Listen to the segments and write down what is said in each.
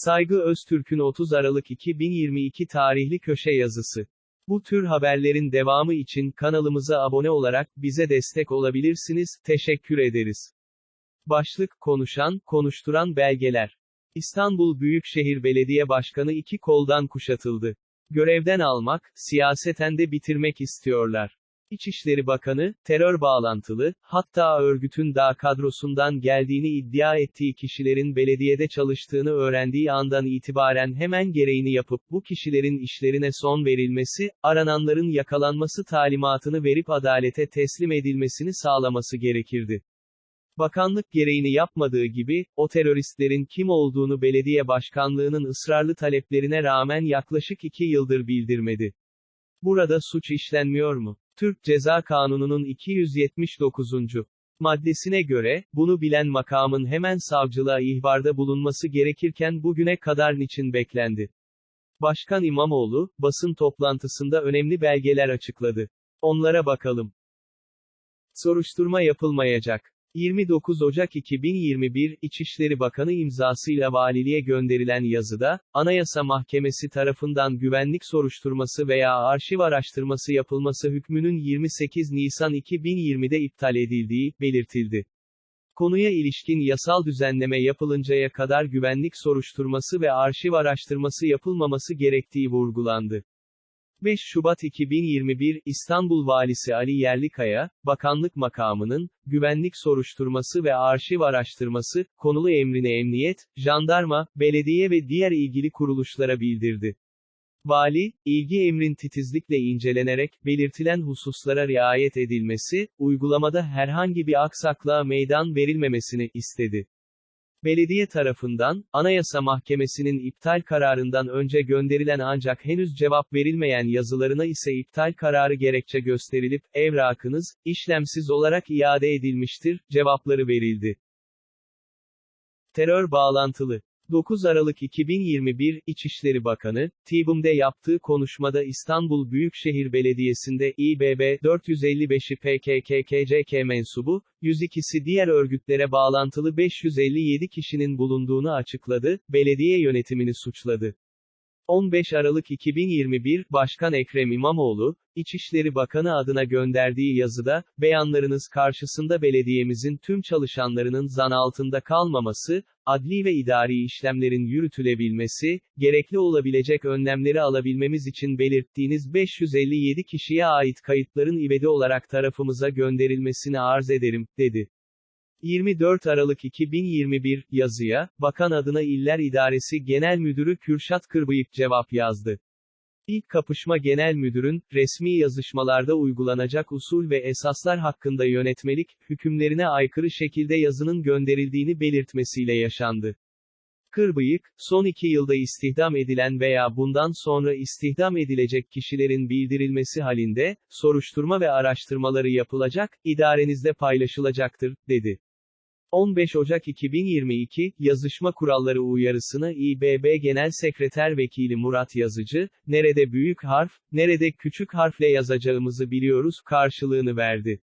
Saygı Öztürk'ün 30 Aralık 2022 tarihli köşe yazısı. Bu tür haberlerin devamı için kanalımıza abone olarak bize destek olabilirsiniz. Teşekkür ederiz. Başlık konuşan, konuşturan belgeler. İstanbul Büyükşehir Belediye Başkanı iki koldan kuşatıldı. Görevden almak, siyaseten de bitirmek istiyorlar. İçişleri Bakanı, terör bağlantılı, hatta örgütün dağ kadrosundan geldiğini iddia ettiği kişilerin belediyede çalıştığını öğrendiği andan itibaren hemen gereğini yapıp bu kişilerin işlerine son verilmesi, arananların yakalanması talimatını verip adalete teslim edilmesini sağlaması gerekirdi. Bakanlık gereğini yapmadığı gibi, o teröristlerin kim olduğunu belediye başkanlığının ısrarlı taleplerine rağmen yaklaşık iki yıldır bildirmedi. Burada suç işlenmiyor mu? Türk Ceza Kanunu'nun 279. maddesine göre, bunu bilen makamın hemen savcılığa ihbarda bulunması gerekirken bugüne kadar niçin beklendi? Başkan İmamoğlu, basın toplantısında önemli belgeler açıkladı. Onlara bakalım. Soruşturma yapılmayacak. 29 Ocak 2021, İçişleri Bakanı imzasıyla valiliğe gönderilen yazıda, Anayasa Mahkemesi tarafından güvenlik soruşturması veya arşiv araştırması yapılması hükmünün 28 Nisan 2020'de iptal edildiği, belirtildi. Konuya ilişkin yasal düzenleme yapılıncaya kadar güvenlik soruşturması ve arşiv araştırması yapılmaması gerektiği vurgulandı. 5 Şubat 2021, İstanbul Valisi Ali Yerlikaya, bakanlık makamının, güvenlik soruşturması ve arşiv araştırması, konulu emrini emniyet, jandarma, belediye ve diğer ilgili kuruluşlara bildirdi. Vali, ilgi emrin titizlikle incelenerek, belirtilen hususlara riayet edilmesi, uygulamada herhangi bir aksaklığa meydan verilmemesini istedi. Belediye tarafından, Anayasa Mahkemesi'nin iptal kararından önce gönderilen ancak henüz cevap verilmeyen yazılarına ise iptal kararı gerekçe gösterilip, evrakınız, işlemsiz olarak iade edilmiştir, cevapları verildi. Terör bağlantılı 9 Aralık 2021, İçişleri Bakanı, TİBUM'de yaptığı konuşmada İstanbul Büyükşehir Belediyesi'nde İBB 455'i PKK-KCK mensubu, 102'si diğer örgütlere bağlantılı 557 kişinin bulunduğunu açıkladı, belediye yönetimini suçladı. 15 Aralık 2021, Başkan Ekrem İmamoğlu, İçişleri Bakanı adına gönderdiği yazıda, beyanlarınız karşısında belediyemizin tüm çalışanlarının zan altında kalmaması, adli ve idari işlemlerin yürütülebilmesi, gerekli olabilecek önlemleri alabilmemiz için belirttiğiniz 557 kişiye ait kayıtların ivedi olarak tarafımıza gönderilmesini arz ederim, dedi. 24 Aralık 2021, yazıya, Bakan adına İller İdaresi Genel Müdürü Kürşat Kırbıyık cevap yazdı. İlk kapışma genel müdürün, resmi yazışmalarda uygulanacak usul ve esaslar hakkında yönetmelik, hükümlerine aykırı şekilde yazının gönderildiğini belirtmesiyle yaşandı. Kırbıyık, son iki yılda istihdam edilen veya bundan sonra istihdam edilecek kişilerin bildirilmesi halinde, soruşturma ve araştırmaları yapılacak, idarenizde paylaşılacaktır, dedi. 15 Ocak 2022, yazışma kuralları uyarısını İBB Genel Sekreter Vekili Murat Yazıcı, nerede büyük harf, nerede küçük harfle yazacağımızı biliyoruz, karşılığını verdi.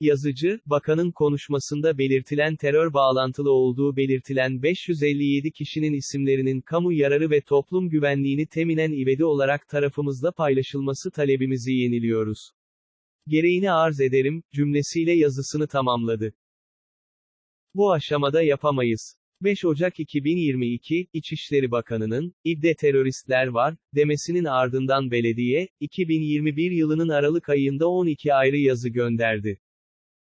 Yazıcı, bakanın konuşmasında belirtilen terör bağlantılı olduğu belirtilen 557 kişinin isimlerinin kamu yararı ve toplum güvenliğini teminen ivedi olarak tarafımızda paylaşılması talebimizi yeniliyoruz. Gereğini arz ederim, cümlesiyle yazısını tamamladı. Bu aşamada yapamayız. 5 Ocak 2022, İçişleri Bakanı'nın, İB'de teröristler var, demesinin ardından belediye, 2021 yılının Aralık ayında 12 ayrı yazı gönderdi.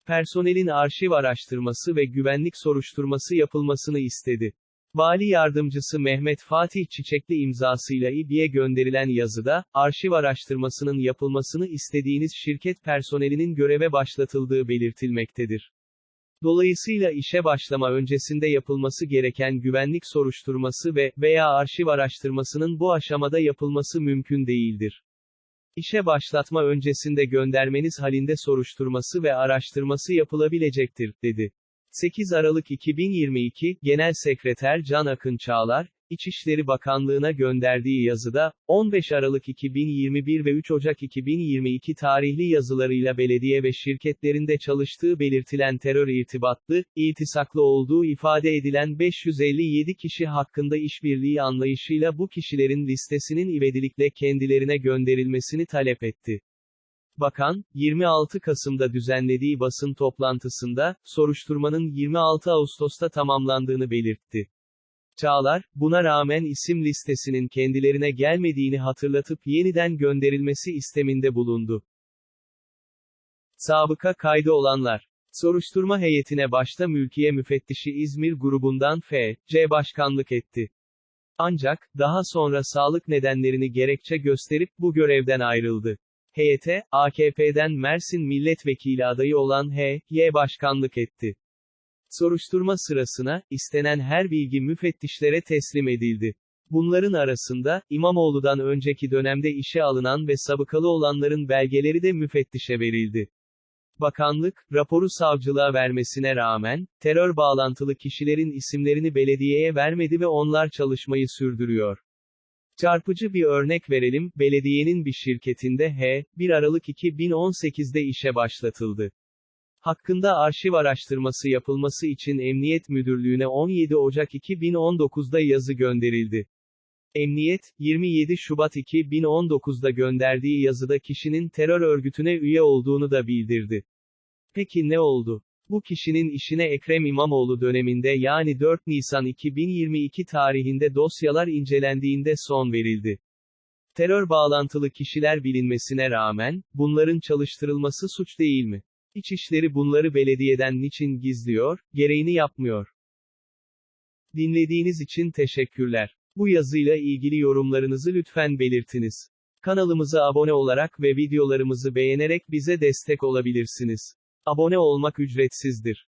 Personelin arşiv araştırması ve güvenlik soruşturması yapılmasını istedi. Vali Yardımcısı Mehmet Fatih Çiçekli imzasıyla İB'ye gönderilen yazıda, arşiv araştırmasının yapılmasını istediğiniz şirket personelinin göreve başlatıldığı belirtilmektedir. Dolayısıyla işe başlama öncesinde yapılması gereken güvenlik soruşturması ve veya arşiv araştırmasının bu aşamada yapılması mümkün değildir. İşe başlatma öncesinde göndermeniz halinde soruşturması ve araştırması yapılabilecektir, dedi. 8 Aralık 2022, Genel Sekreter Can Akın Çağlar, İçişleri Bakanlığı'na gönderdiği yazıda, 15 Aralık 2021 ve 3 Ocak 2022 tarihli yazılarıyla belediye ve şirketlerinde çalıştığı belirtilen terör irtibatlı, iltisaklı olduğu ifade edilen 557 kişi hakkında işbirliği anlayışıyla bu kişilerin listesinin ivedilikle kendilerine gönderilmesini talep etti. Bakan, 26 Kasım'da düzenlediği basın toplantısında, soruşturmanın 26 Ağustos'ta tamamlandığını belirtti. Çağlar, buna rağmen isim listesinin kendilerine gelmediğini hatırlatıp yeniden gönderilmesi isteminde bulundu. Sabıka kaydı olanlar. Soruşturma heyetine başta Mülkiye Müfettişi İzmir grubundan F. C. başkanlık etti. Ancak, daha sonra sağlık nedenlerini gerekçe gösterip bu görevden ayrıldı. Heyete, AKP'den Mersin milletvekili adayı olan H. Y. başkanlık etti. Soruşturma sırasına, istenen her bilgi müfettişlere teslim edildi. Bunların arasında, İmamoğlu'dan önceki dönemde işe alınan ve sabıkalı olanların belgeleri de müfettişe verildi. Bakanlık, raporu savcılığa vermesine rağmen, terör bağlantılı kişilerin isimlerini belediyeye vermedi ve onlar çalışmayı sürdürüyor. Çarpıcı bir örnek verelim, belediyenin bir şirketinde H, 1 Aralık 2018'de işe başlatıldı. Hakkında arşiv araştırması yapılması için Emniyet Müdürlüğü'ne 17 Ocak 2019'da yazı gönderildi. Emniyet, 27 Şubat 2019'da gönderdiği yazıda kişinin terör örgütüne üye olduğunu da bildirdi. Peki ne oldu? Bu kişinin işine Ekrem İmamoğlu döneminde yani 4 Nisan 2022 tarihinde dosyalar incelendiğinde son verildi. Terör bağlantılı kişiler bilinmesine rağmen, bunların çalıştırılması suç değil mi? İçişleri bunları belediyeden niçin gizliyor, gereğini yapmıyor? Dinlediğiniz için teşekkürler. Bu yazıyla ilgili yorumlarınızı lütfen belirtiniz. Kanalımıza abone olarak ve videolarımızı beğenerek bize destek olabilirsiniz. Abone olmak ücretsizdir.